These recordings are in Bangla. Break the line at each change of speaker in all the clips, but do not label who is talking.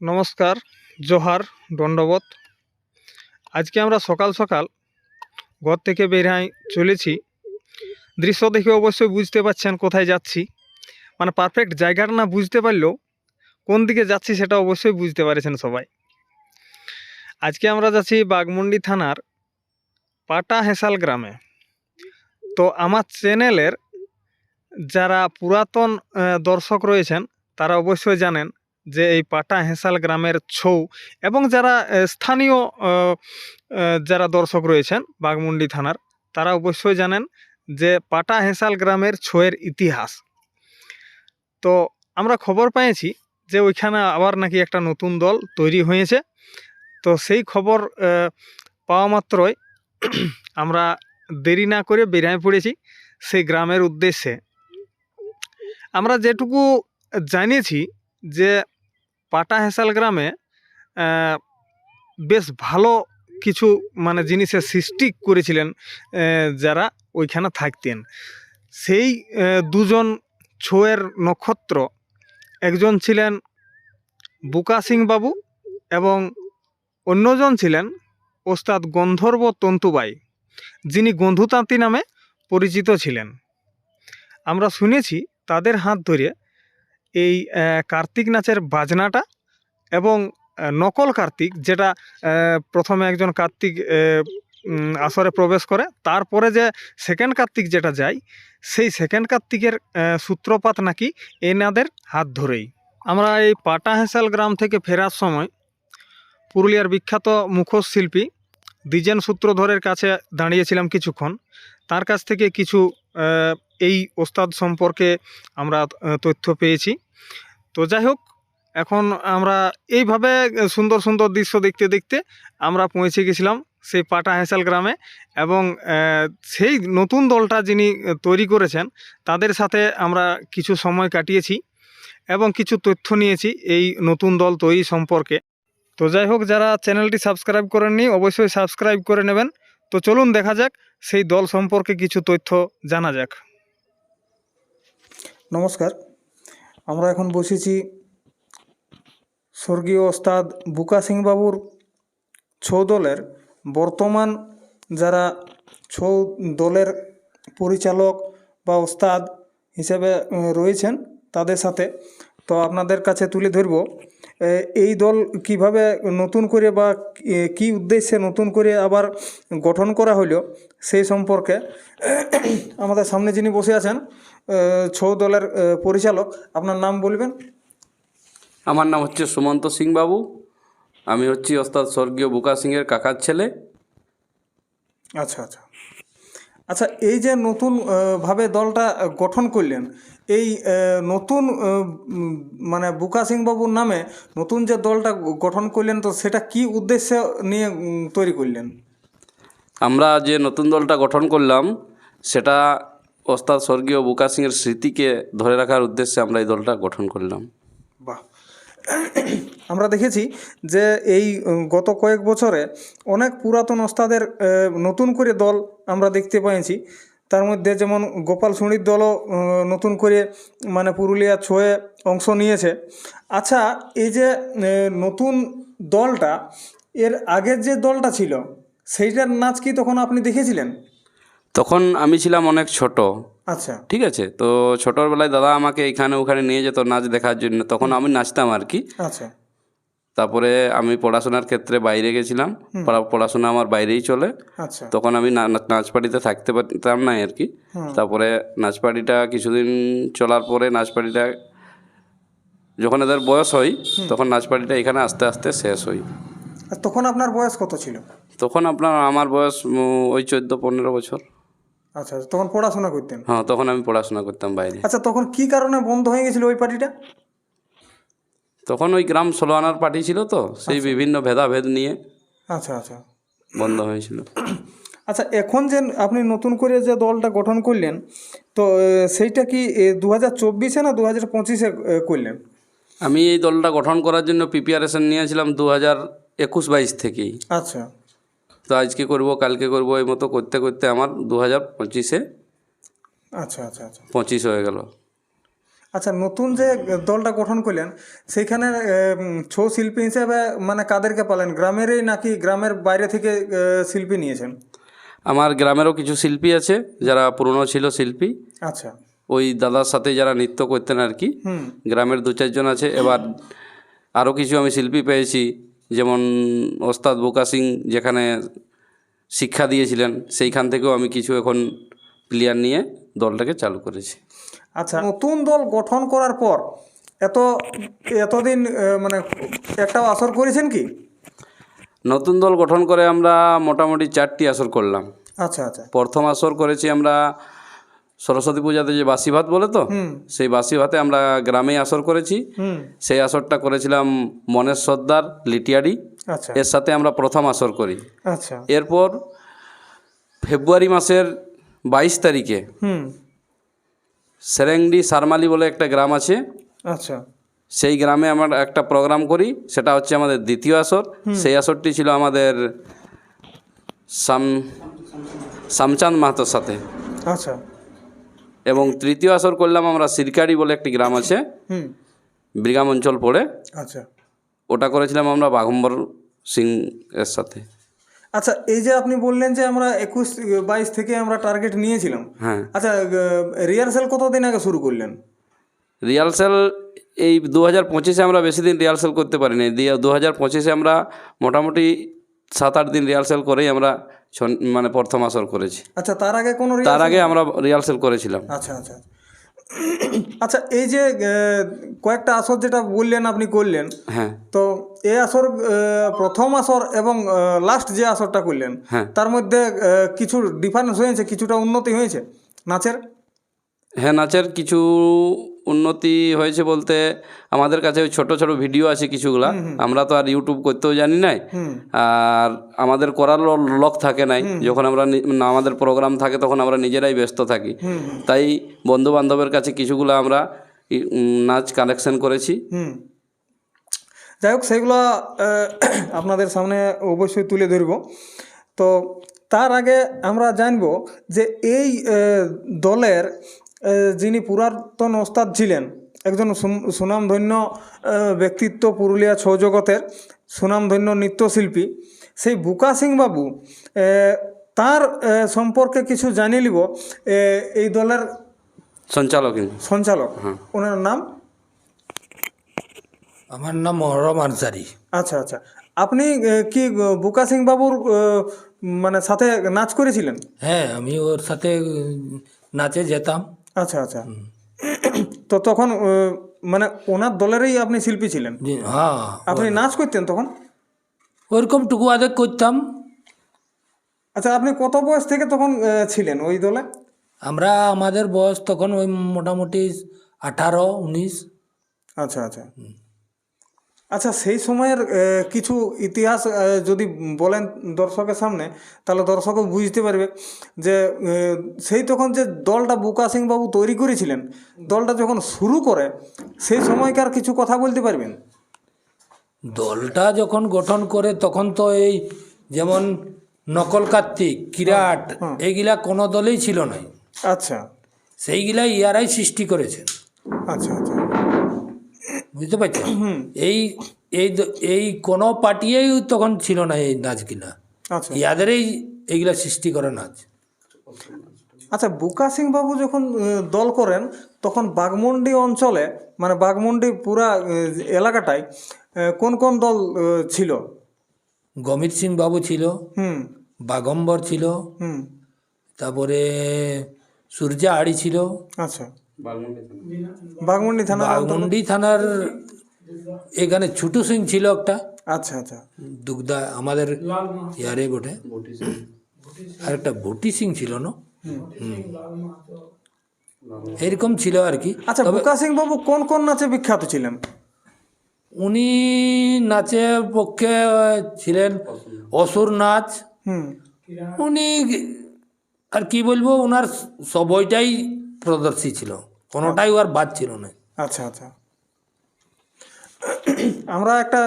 নমস্কার, জোহার দণ্ডবত আজকে আমরা সকাল সকাল ঘর থেকে বেরাই চলেছি। দৃশ্য দেখে অবশ্যই বুঝতে পারছেন কোথায় যাচ্ছি। মানে পারফেক্ট জায়গাটা না বুঝতে পারলেও কোন দিকে যাচ্ছি সেটা অবশ্যই বুঝতে পারেছেন সবাই। আজকে আমরা যাচ্ছি বাগমুন্ডি থানার পাটা হেসাল গ্রামে। তো আমার চ্যানেলের যারা পুরাতন দর্শক রয়েছেন, তারা অবশ্যই জানেন যে এই পাটা হেসাল গ্রামের ছৌ এবং যারা স্থানীয় যারা দর্শক রয়েছেন বাগমুন্ডি থানার, তারা অবশ্যই জানেন যে পাটা হেঁসাল গ্রামের ছৌয়ের ইতিহাস। তো আমরা খবর পেয়েছি যে ওইখানে আবার নাকি একটা নতুন দল তৈরি হয়েছে। তো সেই খবর পাওয়া মাত্রই আমরা দেরি না করে বেরিয়ে পড়েছি সেই গ্রামের উদ্দেশ্যে। আমরা যেটুকু জানিয়েছি যে পাটা হেসাল গ্রামে বেশ ভালো কিছু মানে জিনিসের সৃষ্টি করেছিলেন যারা ওইখানে থাকতেন। সেই দুজন ছোয়ের নক্ষত্র একজন ছিলেন বুকা সিং বাবু এবং অন্যজন ছিলেন ওস্তাদ গন্ধর্ব তন্তুবাই, যিনি গন্ধুতাঁতি নামে পরিচিত ছিলেন। আমরা শুনেছি তাদের হাত ধরে এই কার্তিক নাচের বাজনাটা এবং নকল কার্তিক যেটা প্রথমে একজন কার্তিক আসরে প্রবেশ করে, তারপরে যে সেকেন্ড কার্তিক যেটা যায়, সেই সেকেন্ড কার্তিকের সূত্রপাত নাকি এনাদের হাত ধরেই। আমরা এই পাটা হেসাল গ্রাম থেকে ফেরার সময় পুরুলিয়ার বিখ্যাত মুখোশ শিল্পী দ্বিজেন সূত্রধরের কাছে দাঁড়িয়েছিলাম কিছুক্ষণ। তার কাছ থেকে কিছু এই ওস্তাদ সম্পর্কে আমরা তথ্য পেয়েছি। তো যাই হোক, এখন আমরা এইভাবে সুন্দর সুন্দর দৃশ্য দেখতে দেখতে আমরা পৌঁছে গেছিলাম সেই পাটা হেসাল গ্রামে এবং সেই নতুন দলটা যিনি তৈরি করেছেন তাদের সাথে আমরা কিছু সময় কাটিয়েছি এবং কিছু তথ্য নিয়েছি এই নতুন দল তৈরি সম্পর্কে। তো যাই হোক, যারা চ্যানেলটি সাবস্ক্রাইব করেননি অবশ্যই সাবস্ক্রাইব করে নেবেন। তো চলুন দেখা যাক, সেই দল সম্পর্কে কিছু তথ্য জানা যাক। নমস্কার, আমরা এখন বসেছি স্বর্গীয় ওস্তাদ বুকা সিং বাবুর ছৌ দলের। বর্তমান যারা ছৌ দলের পরিচালক বা ওস্তাদ হিসেবে রয়েছেন তাদের সাথে। তো আপনাদের কাছে তুলে ধরব এই দল কীভাবে নতুন করে বা কি- উদ্দেশ্যে নতুন করে আবার গঠন করা হলো সেই সম্পর্কে আমাদের সামনে যিনি বসে আছেন ছৌ দলের পরিচালক আপনার নাম বলবেন?
আমার নাম হচ্ছে সুমন্ত সিং বাবু আমি হচ্ছি ওস্তাদ স্বর্গীয় বুকা সিংয়ের কাকার ছেলে।
আচ্ছা আচ্ছা। আচ্ছা এই যে নতুন ভাবে দলটা গঠন করলেন এই নতুন মানে বুকা সিং বাবুর নামে নতুন যে দলটা গঠন করলেন তো সেটা কি উদ্দেশ্য নিয়ে তৈরি করলেন?
আমরা যে নতুন দলটা গঠন করলাম সেটা ওস্তাদ স্বর্গীয় বুকা সিংয়ের স্মৃতিকে ধরে রাখার উদ্দেশ্যে আমরা এই দলটা গঠন করলাম।
বাহ। আমরা দেখেছি যে এই গত কয়েক বছরে অনেক পুরাতন ওস্তাদের নতুন করে দল আমরা দেখতে পেয়েছি। তার মধ্যে যেমন গোপাল সুঁড়ির দলও নতুন করে মানে পুরুলিয়া ছয়ে অংশ নিয়েছে। আচ্ছা এই যে নতুন দলটা এর আগের যে দলটা ছিল সেইটার নাচ কি তখন আপনি দেখেছিলেন?
তখন আমি ছিলাম অনেক ছোট।
আচ্ছা।
ঠিক আছে? তো ছোটোবেলায় দাদা আমাকে এখানে ওখানে নিয়ে যেত নাচ দেখার জন্য। তখন আমি নাচতাম আর কি।
আচ্ছা।
তারপরে আমি পড়াশোনার ক্ষেত্রে বাইরে গেছিলাম। পড়াশোনা আমার বাইরেই চলে।
আচ্ছা।
তখন আমি নাচ পার্টিতে থাকতে পারতাম না আর কি। তারপরে নাচ পার্টিটা কিছুদিন চলার পরে নাচ পার্টিটা যখন এদের বয়স হয় তখন নাচ পার্টিটা এখানে আস্তে আস্তে শেষ হয়।
তখন আপনার বয়স কত ছিল?
তখন আপনার আমার বয়স ওই চোদ্দ পনেরো বছর।
আচ্ছা তখন পড়াশোনা করতেন?
হ্যাঁ তখন আমি পড়াশোনা করতাম বাইরে।
আচ্ছা তখন কি কারণে বন্ধ হয়ে গেছিল ওই পার্টিটা?
তখন ওই গ্রাম ষোলো আনার পার্টি ছিল তো সেই বিভিন্ন ভেদাভেদ নিয়ে
আচ্ছা আচ্ছা।
বন্ধ হয়েছিল।
আচ্ছা এখন যে আপনি নতুন করে যে দলটা গঠন করলেন তো সেইটা কি দু হাজার চব্বিশে না দু হাজার পঁচিশে করলেন?
আমি এই দলটা গঠন করার জন্য প্রিপারেশন নিয়েছিলাম দু হাজার একুশ বাইশ থেকেই।
আচ্ছা।
তো আজকে করব কালকে করব এই মতো করতে করতে আমার দু হাজার পঁচিশে
আচ্ছা আচ্ছা আচ্ছা।
পঁচিশ হয়ে গেল।
আচ্ছা নতুন যে দলটা গঠন করলেন সেইখানে উম, ছৌ শিল্পী হিসেবে মানে কাদেরকে পালেন? গ্রামেরই নাকি গ্রামের বাইরে থেকে শিল্পী নিয়েছেন?
আমার গ্রামেরও কিছু শিল্পী আছে যারা পুরনো ছিল শিল্পী।
আচ্ছা।
ওই দাদার সাথে যারা নৃত্য করতেন আর কি গ্রামের দু চারজন আছে। এবার আরও কিছু আমি শিল্পী পেয়েছি যেমন ওস্তাদ বোকা সিং যেখানে শিক্ষা দিয়েছিলেন সেইখান থেকেও আমি কিছু এখন প্লেয়ার নিয়ে দলটাকে চালু করেছি।
আচ্ছা। নতুন দল গঠন করার পর এত এতদিন মানে একটা আসর করেছেন কি?
নতুন দল গঠন করে আমরা মোটামুটি চারটি আসর করলাম।
আচ্ছা আচ্ছা।
প্রথম আসর করেছি আমরা সরস্বতী পূজাতে যে বাসি ভাত বলে তো সেই বাসি ভাতে আমরা গ্রামেই আসর করেছি। সেই আসরটা করেছিলাম মনেশ সর্দার লিটিয়াডি।
আচ্ছা।
এর সাথে আমরা প্রথম আসর করি।
আচ্ছা।
এরপর ফেব্রুয়ারি মাসের বাইশ তারিখে
হুম।
সেরেংডি সারমালি বলে একটা গ্রাম আছে।
আচ্ছা।
সেই গ্রামে আমরা একটা প্রোগ্রাম করি সেটা হচ্ছে আমাদের দ্বিতীয় আসর। সেই আসরটি ছিল আমাদের সাম শামচাঁদ মাহাতোর সাথে।
আচ্ছা।
এবং তৃতীয় আসর করলাম আমরা সিরকারি বলে একটি গ্রাম আছে। ব্রিগাম অঞ্চল পড়ে।
আচ্ছা।
ওটা করেছিলাম আমরা বাঘম্বর সিং এর সাথে।
আচ্ছা এই যে আপনি বললেন যে আমরা একুশ বাইশ থেকে আমরা টার্গেট নিয়েছিলাম।
হ্যাঁ।
আচ্ছা রিহার্সাল কতদিন আগে শুরু করলেন?
রিহার্সাল এই দু হাজার পঁচিশে আমরা বেশি দিন রিহার্সাল করতে পারিনি। দু হাজার পঁচিশে আমরা মোটামুটি সাত আট দিন রিহার্সাল করেই আমরা মানে প্রথম আসর করেছি।
আচ্ছা তার আগে কোনো
তার আগে আমরা রিহার্সাল করেছিলাম।
আচ্ছা আচ্ছা। আচ্ছা এই যে কয়েকটা আসর যেটা বললেন আপনি করলেন
হ্যাঁ
তো এই আসর প্রথম আসর এবং লাস্ট যে আসরটা করলেন
হ্যাঁ।
তার মধ্যে কিছু ডিফারেন্স হয়েছে কিছুটা উন্নতি হয়েছে নাচের
হ্যাঁ নাচের কিছু উন্নতি হয়েছে বলতে আমাদের কাছে ওই ছোটো ছোটো ভিডিও আছে কিছুগুলা। আমরা তো আর ইউটিউব করতেও জানি নাই। আর আমাদের করার লক থাকে নাই। যখন আমরা আমাদের প্রোগ্রাম থাকে তখন আমরা নিজেরাই ব্যস্ত থাকি। তাই বন্ধু বান্ধবের কাছে কিছুগুলো আমরা নাচ কালেকশন করেছি।
যাই হোক সেগুলো আপনাদের সামনে অবশ্যই তুলে ধরব। তো তার আগে আমরা জানব যে এই দলের যিনি পুরাতন ওস্তাদ ছিলেন একজন সুনামধন্য ব্যক্তিত্ব পুরুলিয়া ছৌ জগতের সুনামধন্য নৃত্যশিল্পী সেই বুকা সিং বাবু তার সম্পর্কে কিছু জানিয়ে নিব। এই দলের
সঞ্চালক
সঞ্চালক। ওনার নাম?
আমার নাম মহরম আনসারি।
আচ্ছা আচ্ছা। আপনি কি বুকা সিং বাবুর মানে সাথে নাচ করেছিলেন?
হ্যাঁ আমি ওর সাথে নাচে যেতাম।
আচ্ছা আচ্ছা। তো তখন মানে ওনার দলেরই আপনি শিল্পী ছিলেন?
হ্যাঁ।
আপনি নাচ করতেন তখন?
ওইরকম টুকু আদেক করতাম।
আচ্ছা আপনি কত বয়স থেকে তখন ছিলেন ওই দলে?
আমরা আমাদের বয়স তখন ওই মোটামুটি আঠারো উনিশ।
আচ্ছা আচ্ছা। আচ্ছা সেই সময়ের কিছু ইতিহাস যদি বলেন দর্শকের সামনে তাহলে দর্শকও বুঝতে পারবে যে সেই তখন যে দলটা বুকা সিং বাবু তৈরি করেছিলেন দলটা যখন শুরু করে সেই সময়কার কিছু কথা বলতে পারবেন?
দলটা যখন গঠন করে তখন তো এই যেমন নকল কার্তিক কিরাট এইগুলা কোনো দলেই ছিল না
আচ্ছা।
সেইগুলা ইয়ারাই সৃষ্টি করেছে।
আচ্ছা আচ্ছা।
বুঝতে পারছেন? এই এই এই কোনো পার্টিয়েই তখন ছিল না এই নাচগুলা
আচ্ছা।
ইয়াদেরই এইগুলা সৃষ্টি করে নাচ।
আচ্ছা বুকা সিং বাবু যখন দল করেন তখন বাগমুন্ডি অঞ্চলে মানে বাগমুন্ডি পুরা এলাকাটায় কোন কোন দল ছিল?
গমিত সিং বাবু ছিল
হুম।
বাগম্বর ছিল
হুম।
তারপরে সূর্যা আড়ি ছিল
আচ্ছা। বাগমুন্ডি থানা।
বাগমুন্ডি থানার এখানে ছুটু সিং ছিল একটা।
আচ্ছা আচ্ছা।
দুগদা আমাদের ইয়ারে বটে। আর একটা ভুটি সিং ছিল না? হুম। এরকম ছিল আর কি।
আচ্ছা বুকা সিং বাবু কোন কোন নাচে বিখ্যাত ছিলেন?
উনি নাচের পক্ষে ছিলেন অসুর নাচ।
হুম।
উনি আর কি বলব ওনার সবইটাই প্রদর্শী ছিল। কোনোটাই আর বাদ ছিল না।
আচ্ছা আচ্ছা। আমরা একটা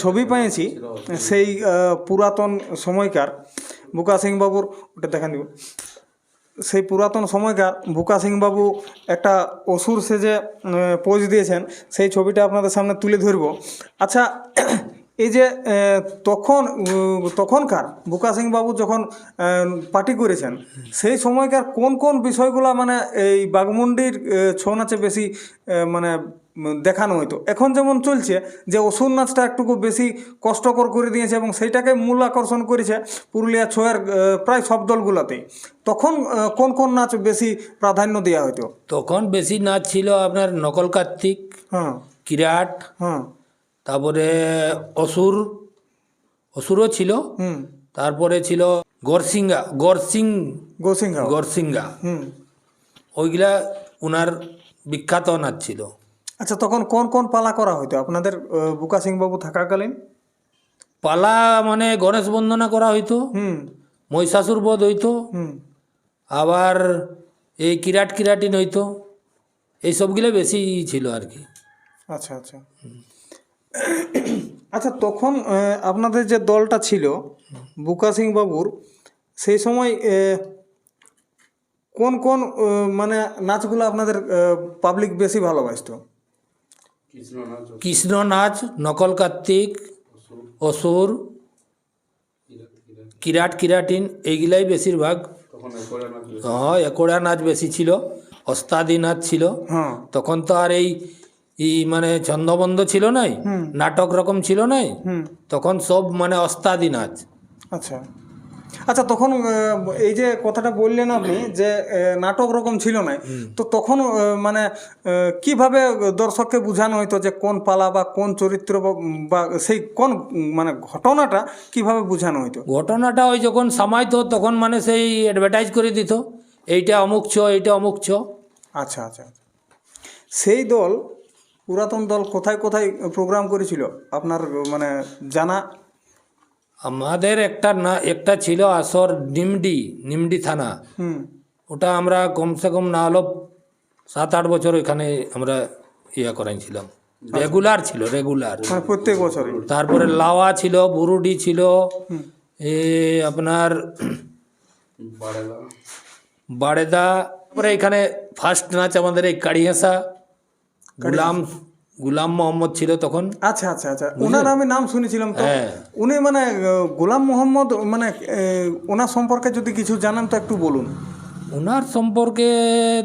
ছবি পেয়েছি, সেই পুরাতন সময়কার বুকা সিং বাবুর ওটা দেখা দিব। সেই পুরাতন সময়কার বুকা সিং বাবু একটা অসুর সেজে পোজ দিয়েছেন, সেই ছবিটা আপনাদের সামনে তুলে ধরব। আচ্ছা এই যে তখন তখনকার বুকা সিং বাবু যখন পার্টি করেছেন সেই সময়কার কোন কোন বিষয়গুলো মানে এই বাঘমুন্ডির ছৌ নাচে বেশি মানে দেখানো হতো এখন যেমন চলছে যে অসুর নাচটা একটুকু বেশি কষ্টকর করে দিয়েছে এবং সেইটাকে মূল আকর্ষণ করেছে পুরুলিয়া ছয়ের প্রায় সব দলগুলোতেই। তখন কোন কোন নাচ বেশি প্রাধান্য দেওয়া হতো
তখন বেশি নাচ ছিল আপনার নকল কার্তিক
হ্যাঁ।
কিরাট
হ্যাঁ।
তারপরে অসুর অসুরও ছিল।
হুম।
তারপরে ছিল গরসিঙ্গা গরসিং
গোসিংহা
গরসিঙ্গা
হুম।
ওইগুলা উনার বিখ্যাত নাচ ছিল।
আচ্ছা তখন কোন কোন পালা করা হতো আপনাদের বুকা সিং বাবু থাকাকালীন?
পালা মানে গণেশ বন্দনা করা হইতো।
হুম।
মহিষাসুর বধ হইতো।
হুম।
আবার এই কিরাট কিরাটিন হইতো। এই সবগুলো বেশি ছিল আর কি।
আচ্ছা আচ্ছা। আচ্ছা তখন আপনাদের যে দলটা ছিল বুকা সিং বাবুর সেই সময় কোন কোন মানে নাচগুলো আপনাদের পাবলিক বেশি ভালোবাসতো?
কৃষ্ণ নাচ নকল কার্তিক অসুর কিরাট কিরাটিন এইগুলাই বেশিরভাগ। হ্যাঁ একোড়া নাচ বেশি ছিল অস্তাদি নাচ ছিল।
হ্যাঁ।
তখন তো আর এই ই মানে ছন্দবন্ধ ছিল নাই? নাটক রকম ছিল নাই? তখন সব মানে অস্তাদি নাচ।
আচ্ছা। আচ্ছা তখন এই যে কথাটা বললেন আপনি যে নাটক রকম ছিল না তো তখন মানে কীভাবে দর্শককে বোঝানো হতো যে কোন পালা বা কোন চরিত্র বা- সেই কোন মানে ঘটনাটা কীভাবে বোঝানো হতো
ঘটনাটা ওই যখন সামাইতো তখন মানে সেই অ্যাডভার্টাইজ করে দিত। এইটা অমুক ছ এইটা অমুক ছ।
আচ্ছা আচ্ছা আচ্ছা। সেই দল পুরাতন দল কোথায় কোথায় প্রোগ্রাম করেছিল? আপনার মানে জানা?
আমাদের একটা না একটা ছিল আসর নিমডি নিমডি থানা। ওটা আমরা কমসে কম না হলো সাত আট বছর এখানে আমরা ইয়া করাইছিলাম। রেগুলার ছিল রেগুলার
প্রত্যেক বছর
তারপরে লাওয়া ছিল বুরুডি ছিল এ আপনার বাড়েদা তারপরে এখানে ফার্স্ট নাচ আমাদের এই কাড়িহাসা গুলাম গুলাম মোহাম্মদ ছিল তখন।
আচ্ছা আচ্ছা আচ্ছা। ওনার আমি নাম শুনেছিলাম তো।
হ্যাঁ।
উনি মানে গোলাম মোহাম্মদ মানে ওনার সম্পর্কে যদি কিছু জানেন তো একটু বলুন।
ওনার সম্পর্কে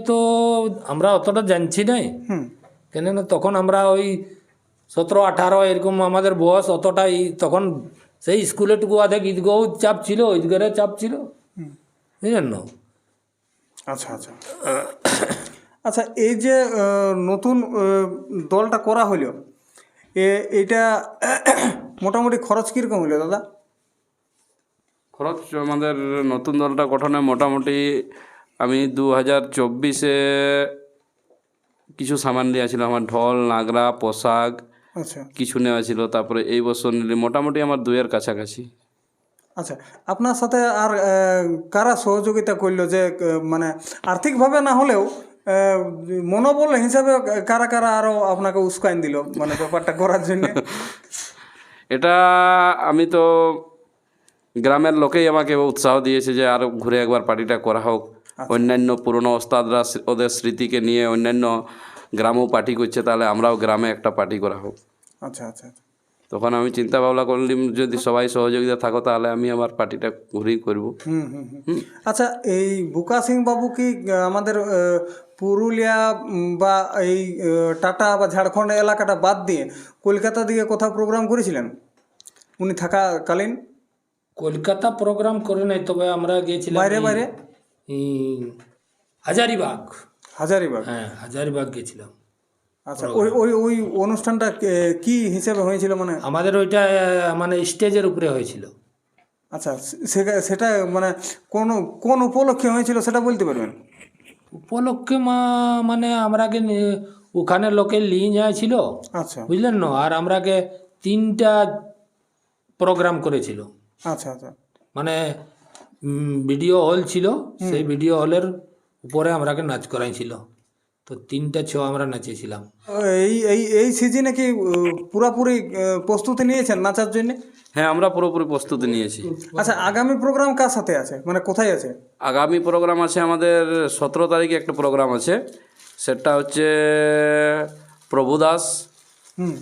তো আমরা অতটা জানছি নাই। কেননা তখন আমরা ওই সতেরো আঠারো এরকম আমাদের বয়স অতটাই তখন সেই স্কুলেটুকু অর্ধেক ঈদগাহ চাপ ছিল ঈদগাহের চাপ ছিল। বুঝলেন না?
আচ্ছা আচ্ছা। আচ্ছা এই যে নতুন দলটা করা হলো এ এটা মোটামুটি খরচ কীরকম হলো দাদা?
খরচ আমাদের নতুন দলটা গঠনে মোটামুটি আমি দু হাজার চব্বিশে কিছু সামান দেওয়া ছিল আমার ঢল নাগরা পোশাক
আচ্ছা।
কিছু নেওয়া ছিল তারপরে এই বছর নিলে মোটামুটি আমার দুইয়ের কাছাকাছি।
আচ্ছা আপনার সাথে আর কারা সহযোগিতা করল যে মানে আর্থিকভাবে না হলেও মনোবল হিসাবে কারা কারা আরও আপনাকে উস্কাইন দিল মানে ব্যাপারটা করার জন্য?
এটা আমি তো গ্রামের লোকেই আমাকে উৎসাহ দিয়েছে যে আরও ঘুরে একবার পার্টিটা করা হোক। অন্যান্য পুরনো ওস্তাদরা ওদের স্মৃতিকে নিয়ে অন্যান্য গ্রামেও পার্টি করছে তাহলে আমরাও গ্রামে একটা পার্টি করা হোক।
আচ্ছা আচ্ছা আচ্ছা।
তখন আমি চিন্তা ভাবনা করলাম যদি সবাই সহযোগিতা থাকো তাহলে আমি আমার পার্টিটা ঘুরেই করব।
হুম হুম হুম। আচ্ছা এই বুকা সিং বাবু কি আমাদের পুরুলিয়া বা এই টাটা বা ঝাড়খণ্ড এলাকাটা বাদ দিয়ে কলকাতা দিকে কোথাও প্রোগ্রাম করেছিলেন? উনি থাকাকালীন?
কলকাতা প্রোগ্রাম করে নাই তবে আমরা গিয়েছিলাম
বাইরে বাইরে?
এই হাজারিবাগ।
হাজারিবাগ।
হ্যাঁ হাজারিবাগ গেছিলাম
আচ্ছা ওই ওই ওই অনুষ্ঠানটা কে- হিসেবে হয়েছিল মানে?
আমাদের ওইটা মানে স্টেজের উপরে হয়েছিল।
আচ্ছা সেটা মানে কোন কোন উপলক্ষে হয়েছিল সেটা বলতে পারবেন?
উপলক্ষে মা মানে আমরাকে ওখানে লোকে নিয়ে যাচ্ছিল
আচ্ছা।
বুঝলেন না? আর আমরাকে তিনটা প্রোগ্রাম করেছিল।
আচ্ছা আচ্ছা।
মানে ভিডিও হল ছিল সেই ভিডিও হলের উপরে আমরাকে নাচ করাইছিল। তো তিনটা ছ আমরা নাচেছিলাম
এই এই এই সিজনে কি পুরাপুরি প্রস্তুতি নিয়েছেন নাচার জন্য?
হ্যাঁ আমরা পুরোপুরি প্রস্তুতি নিয়েছি।
আচ্ছা আগামী প্রোগ্রাম কার সাথে আছে? মানে কোথায় আছে?
আগামী প্রোগ্রাম আছে আমাদের সতেরো তারিখে একটা প্রোগ্রাম আছে। সেটা হচ্ছে প্রভু দাস।
হুম।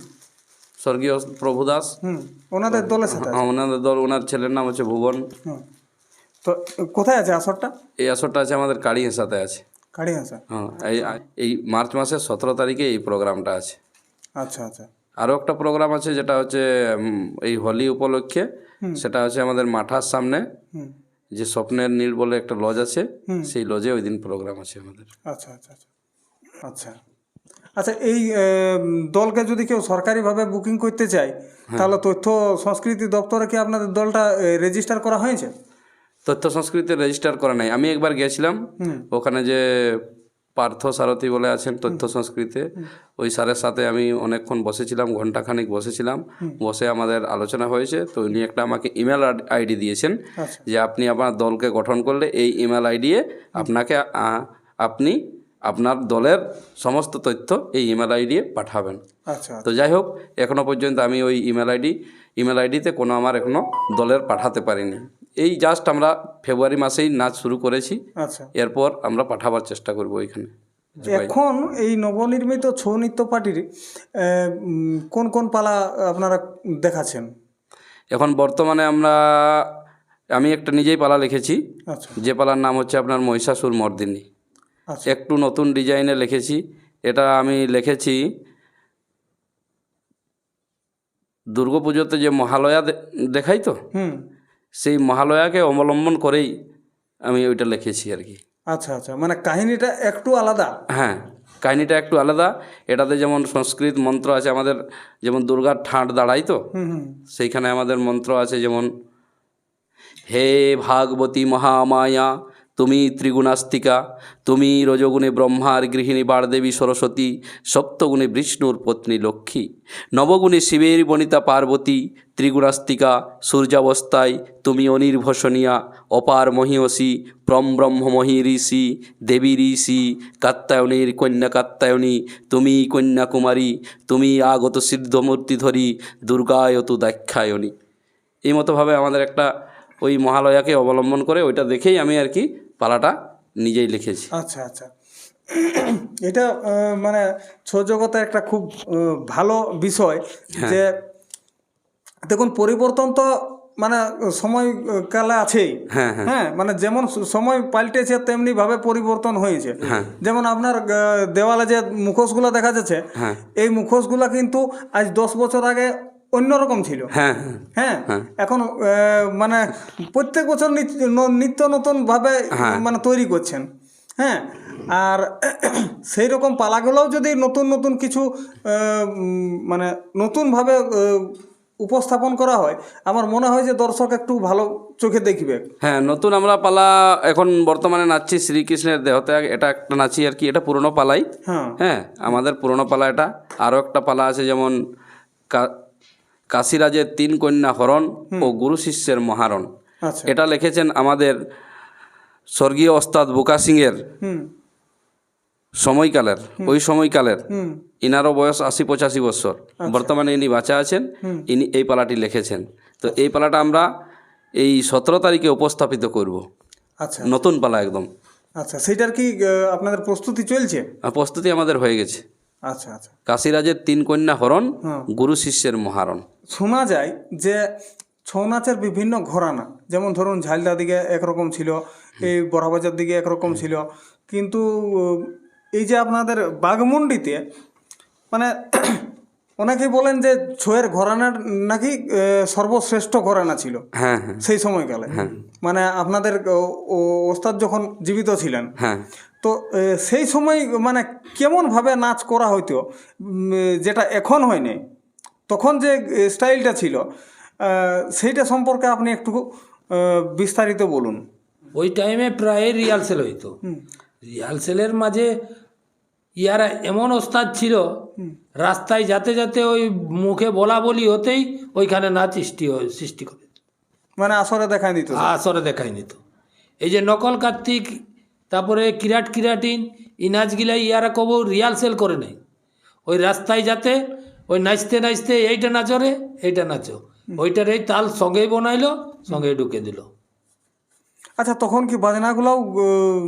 স্বর্গীয় প্রভু দাস।
হুম ওনাদের দলের সাথে
হ্যাঁ, ওনাদের দল ওনার ছেলের নাম হচ্ছে ভুবন।
তো কোথায় আছে আসরটা?
এই আসরটা আছে আমাদের কাড়ি সাথে আছে।
কাড়ি হাসা
হ্যাঁ এই এই মার্চ মাসের সতেরো তারিখে এই প্রোগ্রামটা আছে।
আচ্ছা আচ্ছা।
আরও একটা প্রোগ্রাম আছে যেটা হচ্ছে এই হোলি উপলক্ষে। সেটা হচ্ছে আমাদের মাঠার সামনে। যে স্বপ্নের নীল বলে একটা লজ আছে সেই লজে ওই দিন প্রোগ্রাম আছে আমাদের।
আচ্ছা আচ্ছা আচ্ছা। আচ্ছা। আচ্ছা এই দলকে যদি কেউ সরকারিভাবে বুকিং করতে চায় তাহলে তথ্য সংস্কৃতি দপ্তরে কি আপনাদের দলটা রেজিস্টার করা হয়েছে?
তথ্য সংস্কৃতি রেজিস্টার করা নাই। আমি একবার গেছিলাম ওখানে যে পার্থ সারথী বলে আছেন তথ্য সংস্কৃতে ওই স্যারের সাথে আমি অনেকক্ষণ বসেছিলাম ঘন্টাখানিক বসেছিলাম। বসে আমাদের আলোচনা হয়েছে তো উনি একটা আমাকে ইমেল আইডি দিয়েছেন
আচ্ছা।
যে আপনি আপনার দলকে গঠন করলে এই ইমেল আইডিয়ে আপনাকে আপনি আপনার দলের সমস্ত তথ্য এই ইমেল আইডি পাঠাবেন।
আচ্ছা।
তো যাই হোক এখনও পর্যন্ত আমি ওই ইমেল আইডি ইমেল আইডিতে কোনো আমার এখনও দলের পাঠাতে পারিনি। এই জাস্ট আমরা ফেব্রুয়ারি মাসেই নাচ শুরু করেছি।
আচ্ছা।
এরপর আমরা পাঠাবার চেষ্টা করব ওইখানে।
এখন এই নবনির্মিত ছৌ নৃত্য পার্টির কোন কোন পালা আপনারা দেখাচ্ছেন?
এখন বর্তমানে আমরা আমি একটা নিজেই পালা লিখেছি।
আচ্ছা।
যে পালার নাম হচ্ছে আপনার মহিষাসুর মর্দিনী। একটু নতুন ডিজাইনে লিখেছি। এটা আমি লিখেছি দুর্গাপুজোতে যে মহালয়া দেখাই তো? সেই মহালয়াকে অবলম্বন করেই আমি ওইটা লিখেছি আর কি।
আচ্ছা আচ্ছা। মানে কাহিনীটা একটু আলাদা?
হ্যাঁ কাহিনিটা একটু আলাদা। এটাতে যেমন সংস্কৃত মন্ত্র আছে আমাদের যেমন দুর্গার ঠাঁট দাঁড়াই তো? সেইখানে আমাদের মন্ত্র আছে যেমন হে ভাগবতী মহামায়া তুমি ত্রিগুণাস্তিকা, তুমি রজগুণে ব্রহ্মার গৃহিণী বারদেবী সরস্বতী, সপ্তগুণে বিষ্ণুর পত্নী লক্ষ্মী, নবগুণে শিবের বনিতা পার্বতী, ত্রিগুণাস্তিকা, সূর্যাবস্থায় তুমি অনির্ভসনিয়া, অপার মহিয়সী প্রম ব্রহ্ম মহি ঋষি, দেবী ঋষি, কাত্যায়নীর কন্যা কাত্যায়নী, তুমি কন্যাকুমারী তুমি আগত সিদ্ধমূর্তি ধরি দুর্গায়তু দাক্ষায়নী। এই মতোভাবে আমাদের একটা ওই মহালয়াকে অবলম্বন করে ওইটা দেখেই আমি আর কি পালাটা নিজেই লিখেছি।
আচ্ছা আচ্ছা। এটা মানে জগতে একটা খুব ভালো বিষয় যে দেখুন পরিবর্তন তো মানে সময়কালে আছেই।
হ্যাঁ হ্যাঁ।
হ্যাঁ মানে যেমন সময় পাল্টেছে তেমনি ভাবে পরিবর্তন হয়েছে। যেমন আপনার দেওয়ালে যে মুখোশগুলো দেখা যাচ্ছে
হ্যাঁ।
এই মুখোশগুলো কিন্তু আজ দশ বছর আগে অন্যরকম ছিল।
হ্যাঁ হ্যাঁ?
হ্যাঁ। এখন মানে প্রত্যেক বছর নিত্য নতুন ভাবে মানে তৈরি করছেন। হ্যাঁ? আর সেই রকম পালাগুলোও যদি নতুন নতুন কিছু মানে নতুনভাবে উপস্থাপন করা হয় আমার মনে হয় যে দর্শক একটু ভালো চোখে দেখবে।
হ্যাঁ নতুন আমরা পালা এখন বর্তমানে নাচছি শ্রীকৃষ্ণের দেহত্যাগ এটা একটা নাচি আর কি এটা পুরনো পালাই।
হ্যাঁ।
হ্যাঁ আমাদের পুরনো পালা এটা। আরও একটা পালা আছে যেমন কাশিরাজের তিন কন্যা হরণ ও গুরু শিষ্যের মহারণ।
আচ্ছা।
এটা লিখেছেন আমাদের স্বর্গীয় ওস্তাদ বুকা সিংয়ের সময়কালের ওই সময়কালের। ইনারও বয়স আশি পঁচাশি বছর। বর্তমানে ইনি বাঁচা আছেন ইনি এই পালাটি লিখেছেন। তো এই পালাটা আমরা এই সতেরো তারিখে উপস্থাপিত করব।
আচ্ছা।
নতুন পালা একদম।
আচ্ছা সেটার কি আপনাদের প্রস্তুতি চলছে?
প্রস্তুতি আমাদের হয়ে গেছে।
আচ্ছা আচ্ছা।
কাশিরাজের তিন কন্যা হরণ
হ্যাঁ।
গুরু শিষ্যের মহারণ।
শোনা যায় যে ছৌ নাচের বিভিন্ন ঘরানা যেমন ধরুন ঝালদা দিকে একরকম ছিল এই বড়াবাজার দিকে একরকম ছিল। কিন্তু এই যে আপনাদের বাঘমুন্ডিতে মানে অনেকেই বলেন যে ছৌয়ের ঘরানার নাকি সর্বশ্রেষ্ঠ ঘরানা ছিল
হ্যাঁ হ্যাঁ।
সেই সময়কালে। মানে আপনাদের ওস্তাদ যখন জীবিত ছিলেন
হ্যাঁ।
তো সেই সময় মানে কেমনভাবে নাচ করা হইতো? যেটা এখন হয়নি তখন যে স্টাইলটা ছিল সেইটা সম্পর্কে আপনি একটু বিস্তারিত বলুন।
ওই টাইমে প্রায় রিহার্সেল হইতো। রিহার্সেলের মাঝে ইয়ারা এমন ওস্তাদ ছিল রাস্তায় যাতে যাতে ওই মুখে বলা বলি হতেই ওইখানে নাচ সৃষ্টি হয় সৃষ্টি করে।
মানে আসরে দেখায় নিত
আসরে দেখায় নিত। এই যে নকল কার্তিক তারপরে কিরাট কিরাটিন ই নাচগুলা ইয়ারা কব রিহার্সেল করে নেই ওই রাস্তায় যাতে ওই নাচতে নাচতে এইটা নাচো রে এইটা নাচো ওইটার এই তাল সঙ্গেই বানাইলো সঙ্গেই ঢুকে দিল।
আচ্ছা তখন কি বাজনাগুলোও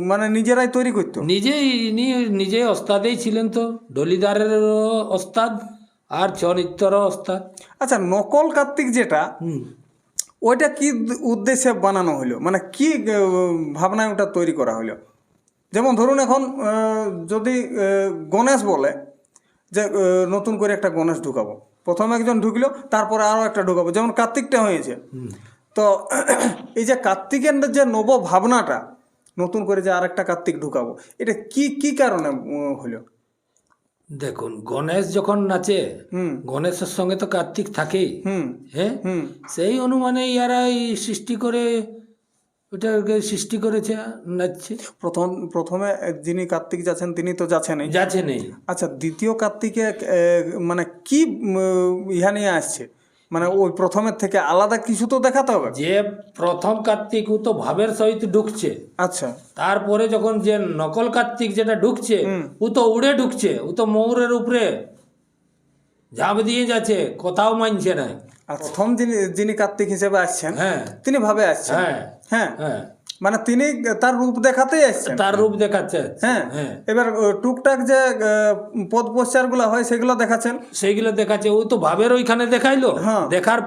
মানে নিজেরাই তৈরি করতো?
নিজেই ইনি নিজে ওস্তাদেই ছিলেন তো। ডলিদারের ওস্তাদ আর চরিত্র ওস্তাদ।
আচ্ছা নকল কার্তিক যেটা ওইটা কি উদ্দেশ্যে বানানো হলো মানে কি ভাবনায় ওটা তৈরি করা হলো যেমন ধরুন এখন যদি গণেশ বলে যে নতুন করে একটা গণেশ ঢুকাবো। প্রথম একজন ঢুকলো তারপরে আরও একটা ঢুকাবো। যেমন কার্তিকটা হয়েছে। তো এই যে কার্তিকের যে নব ভাবনাটা নতুন করে যে আর একটা কার্তিক ঢুকাবো এটা কি কি কারণে হলো?
দেখুন গণেশ যখন নাচে
হুম।
গণেশের সঙ্গে তো কার্তিক থাকেই।
হুম।
হ্যাঁ?
হুম।
সেই অনুমানে ইয়ারা সৃষ্টি করে ওটাকে সৃষ্টি করেছে নাচছে।
প্রথম প্রথমে যিনি কার্তিক যাচ্ছেন তিনি তো যাচ্ছেনই
যাচ্ছে নেই।
আচ্ছা দ্বিতীয় কার্তিকে মানে কি ইহা নিয়ে আসছে? মানে ওই প্রথমের থেকে আলাদা কিছু তো দেখাতে হবে?
যে প্রথম কার্তিক ও তো ভাবের সহিত ঢুকছে
আচ্ছা।
তারপরে যখন যে নকল কার্তিক যেটা ঢুকছে ও তো উড়ে ঢুকছে ও তো ময়ূরের উপরে ঝাঁপ দিয়ে যাচ্ছে কোথাও মানছে না
প্রথম যিনি যিনি কার্তিক হিসেবে আসছেন
হ্যাঁ।
তিনি ভাবে আসছেন?
হ্যাঁ।
হ্যাঁ।
হ্যাঁ।
মানে তিনি তার রূপ দেখাতেই আসছেন?
তার রূপ দেখাচ্ছে।
হ্যাঁ।
হ্যাঁ।
এবার টুকটাক যে পদ পোস্টারগুলো হয় সেগুলো দেখাচ্ছেন?
সেইগুলো দেখাচ্ছে। ও তো ভাবের ওইখানে দেখাইলো। দেখার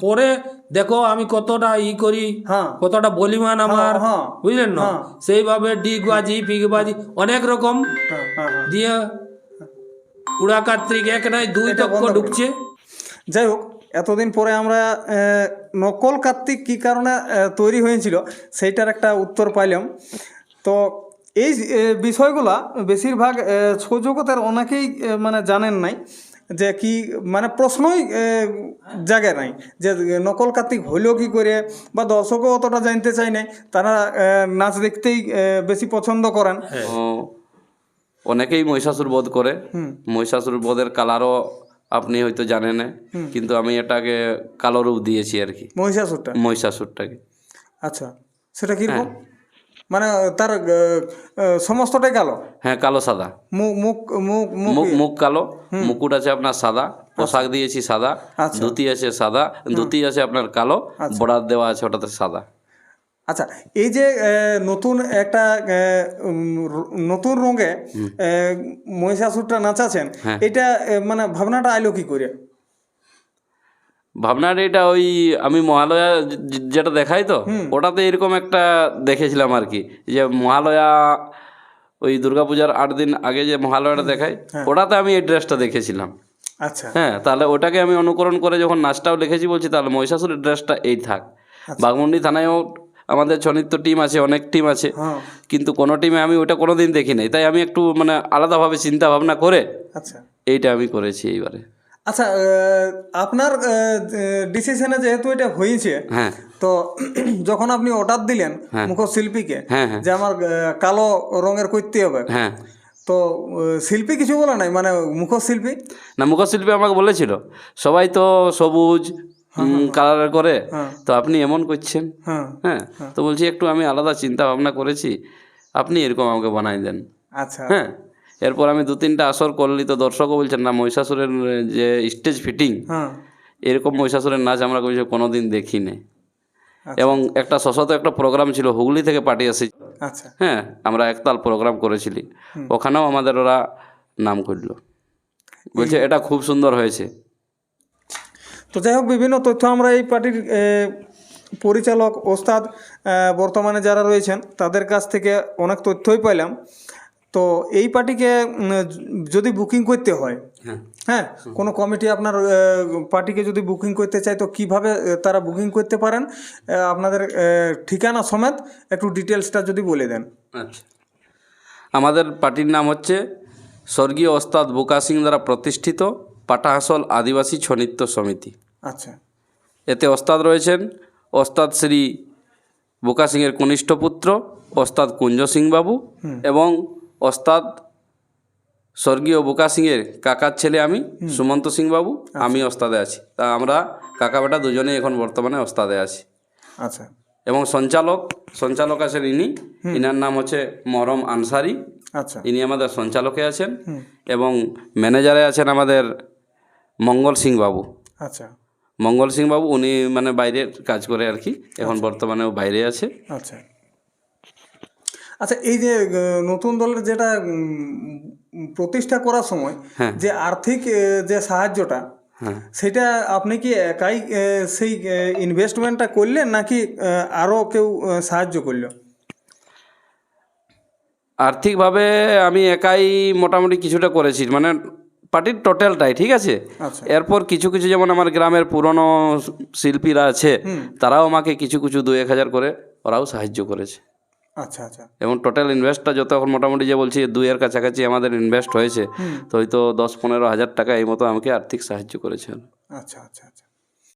পরে দেখো আমি কতটা ই করি
হ্যাঁ।
কতটা বলিমান আমার
হ্যাঁ।
বুঝলেন না। সেইভাবে ডিগবাজি পিগবাজি অনেক রকম
হ্যাঁ হ্যাঁ হ্যাঁ।
দিয়ে উড়া কার্তিক এক নাই দুই
করুন।
ঢুকছে।
যাই হোক এতদিন পরে আমরা নকল কার্তিক কী কারণে তৈরি হয়েছিল সেইটার একটা উত্তর পাইলাম। তো এই বিষয়গুলা বেশিরভাগ আহ, ছৌ জগতের অনেকেই মানে জানেন নাই যে কি মানে প্রশ্নই জাগে নাই যে নকল কার্তিক হইল কি করে বা দর্শকও অতটা জানতে চাই নাই তারা নাচ দেখতেই বেশি পছন্দ করেন।
অনেকেই মহিষাসুর বধ করে। মহিষাসুর বধের কালারও আপনি হয়তো জানেন না কিন্তু আমি এটাকে কালো রূপ দিয়েছি আর কি।
মহিষাসুরটা?
মহিষাসুরটাকে।
আচ্ছা সেটা কীরকম? মানে তার সমস্তটাই কালো?
হ্যাঁ কালো সাদা।
মুখ মুখ মুখ মুখ
কালো। মুকুট আছে আপনার সাদা পোশাক দিয়েছি সাদা
আচ্ছা।
ধুতি আছে সাদা ধুতি আছে আপনার কালো বর্ডার দেওয়া আছে ওটাতে সাদা।
আচ্ছা এই যে নতুন একটা নতুন রঙে মহিষাসুরটা নাচাছেন
হ্যাঁ।
এটা মানে ভাবনাটা আইলো কি করে?
ভাবনার এটা ওই আমি মহালয়া যেটা দেখাই তো ওটাতে এরকম একটা দেখেছিলাম আর কি যে মহালয়া ওই দুর্গাপূজার আট দিন আগে যে মহালয়াটা দেখাই ওটাতে আমি এই ড্রেসটা দেখেছিলাম।
আচ্ছা।
হ্যাঁ তাহলে ওটাকে আমি অনুকরণ করে যখন নাচটাও লিখেছি বলছি তাহলে মহিষাসুরের ড্রেসটা এই থাক। বাঘমুন্ডি থানায়ও আমাদের ছনিত্য টিম আছে অনেক টিম আছে।
হ্যাঁ।
কিন্তু কোনো টিমে আমি ওটা কোনো দিন দেখি নাই তাই আমি একটু মানে আলাদাভাবে চিন্তা ভাবনা করে
আচ্ছা।
এইটা আমি করেছি এইবারে।
আচ্ছা আপনার ডিসিশনে যেহেতু এটা হয়েছে
হ্যাঁ।
তো যখন আপনি অর্ডার দিলেন মুখশিল্পীকে
হ্যাঁ হ্যাঁ।
যে আমার কালো রঙের করতে হবে
হ্যাঁ।
তো শিল্পী কিছু বলে নাই? মানে মুখশিল্পী
না মুখশিল্পী আমাকে বলেছিল সবাই তো সবুজ কালার করে?
হ্যাঁ।
তো আপনি এমন করছেন?
হ্যাঁ
হ্যাঁ তো বলছি একটু আমি আলাদা চিন্তা ভাবনা করেছি। আপনি এরকম আমাকে বানাই দেন।
আচ্ছা।
হ্যাঁ এরপর আমি দু তিনটা আসর করলি তো দর্শকও বলছেন না মহিষাসুরের যে স্টেজ ফিটিং
হ্যাঁ।
এরকম মহিষাসুরের নাচ আমরা কইছি কোনো দিন দেখি নাই এবং একটা সশত একটা প্রোগ্রাম ছিল হুগলি থেকে পার্টি আসি
আচ্ছা।
হ্যাঁ আমরা একতাল প্রোগ্রাম করেছিলি। ওখানেও আমাদের ওরা নাম করল। বলছে এটা খুব সুন্দর হয়েছে।
তো যাই হোক বিভিন্ন তথ্য আমরা এই পার্টির পরিচালক ওস্তাদ বর্তমানে যারা রয়েছেন তাদের কাছ থেকে অনেক তথ্যই পাইলাম। তো এই পার্টিকে যদি বুকিং করতে হয়
হ্যাঁ।
হ্যাঁ কোনো কমিটি আপনার পার্টিকে যদি বুকিং করতে চায় তো কীভাবে তারা বুকিং করতে পারেন? আপনাদের ঠিকানা সমেত একটু ডিটেলসটা যদি বলে দেন।
আচ্ছা। আমাদের পার্টির নাম হচ্ছে স্বর্গীয় ওস্তাদ বোকা সিং দ্বারা প্রতিষ্ঠিত পাটাহাসল আদিবাসী ছনিত্য সমিতি।
আচ্ছা।
এতে ওস্তাদ রয়েছেন ওস্তাদ শ্রী বোকা সিংয়ের কনিষ্ঠ পুত্র ওস্তাদ কুঞ্জ সিং বাবু এবং ওস্তাদ স্বর্গীয় বোকা সিংয়ের কাকার ছেলে আমি সুমন্ত সিং বাবু আমি ওস্তাদে আছি। তা আমরা কাকা বেটা দুজনেই এখন বর্তমানে ওস্তাদে আছি।
আচ্ছা।
এবং সঞ্চালক সঞ্চালক আছেন ইনি। ইনার নাম হচ্ছে মরম আনসারি।
আচ্ছা।
ইনি আমাদের সঞ্চালকে আছেন এবং ম্যানেজারে আছেন আমাদের মঙ্গল সিং বাবু।
আচ্ছা।
মঙ্গল সিং বাবু উনি মানে বাইরে কাজ করে আর কি এখন বর্তমানে ও বাইরে আছে।
আচ্ছা। আচ্ছা এই যে নতুন দলের যেটা প্রতিষ্ঠা করার সময়
হ্যাঁ।
যে আর্থিক যে সাহায্যটা
হ্যাঁ।
সেটা আপনি কি একাই সেই ইনভেস্টমেন্টটা করলেন নাকি আহ, আরও কেউ সাহায্য করল?
আর্থিকভাবে আমি একাই মোটামুটি কিছুটা করেছি। মানে পার্টির টোটালটাই ঠিক আছে?
আচ্ছা।
এরপর কিছু কিছু যেমন আমার গ্রামের পুরনো শিল্পীরা আছে তারাও আমাকে কিছু কিছু দু এক হাজার করে ওরাও সাহায্য করেছে।
আচ্ছা আচ্ছা।
এবং টোটাল ইনভেস্টটা যত এখন মোটামুটি যে বলছি দুইয়ের কাছাকাছি আমাদের ইনভেস্ট হয়েছে তো হয়তো দশ পনেরো হাজার টাকা এই মতো আমাকে আর্থিক সাহায্য করেছে।
আচ্ছা আচ্ছা আচ্ছা।